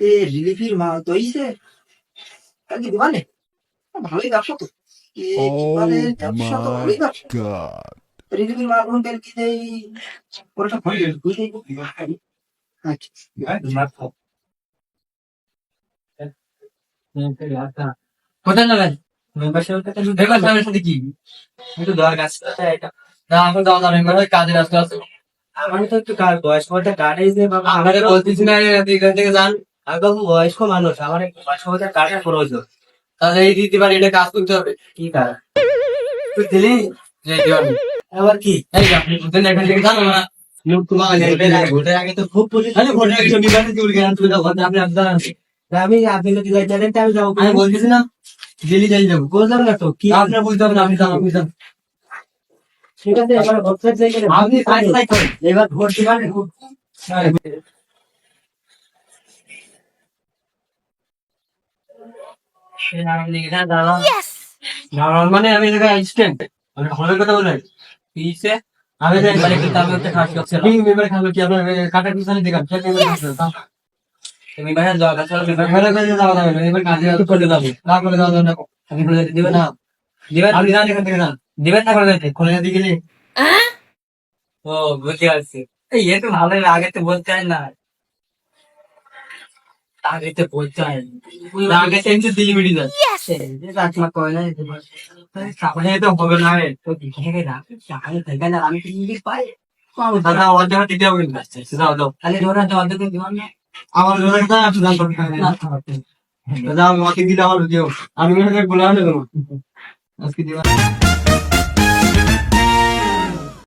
এ রিলিফির মাল তো এইছে কি দিবানে ভালোই ব্যবসা তো। এ ব্যবসা তো ভালোই ব্যবসা। God. রিলিফির মাল কোন বের কি দেই ওটা ফোন করে বুঝে আচ্ছা কোথায় যাবেন দেখবেন সামনের সাথে কি একটু দরকার আছে এটা না এখন দাও না মেম্বার কাজে ব্যস্ত আছে আমি তো একটু এই যে বাবা আমাদের বলতেছি না এখান থেকে যান। আমি বাবু বয়স্ক মানুষ আমার বয়স্ক কার্ডের প্রয়োজন তাহলে এই দিতে পারি এটা কাজ করতে হবে। কি কার তুই দিলি আবার কি? এই আপনি বুঝলেন এখান থেকে জানো না? আগে- তো খুব আমি আপনি যদি জানেন আমি যাব। আমি দিল্লি যাই যাব। বুঝলাম না তো? কি? আপনার বুঝতে হবে না আপনি জানো আপনি জানো ঠিক আছে এবার ভোট এবার দিবেন দাঁড়ান মানে আমি এখানে অ্যাসিস্ট্যান্ট আমি হলের কথা বলেন পিছে আমি মানে কিন্তু আমি একটা কাজ করছিলাম কি মেম্বার খালো কি আপনার কাটা পিছনে সে মেম্বার তুমি বাইরে যাওয়া কাছে মেম্বার যাওয়া যাবে না এবার কাজে তো করে যাবে না করে যাবে না আপনি করে দিবেন না দিবেন আপনি জানেন এখান থেকে না দিবেন না করে দিতে খুলে গেলে ও বুঝতে পারছি এই এ তো ভালো আগে তো বলতে হয় না আগে তো বলতে হয় না আগে সেন্সে দিয়ে মিটি যাচ্ছে রাখলা কয় না সামনে তো হবে না তো দেখে গে রাখ। থেকে না আমি ইংলিশ পাই। দাদা আমার জায়গা দিতে হবে না। দাও দাও। তাহলে ধরা না। আমার আপনি দাম দাদা আমি মাকে দিলে আমার দিও। আমি বলে আনব আজকে দিবা।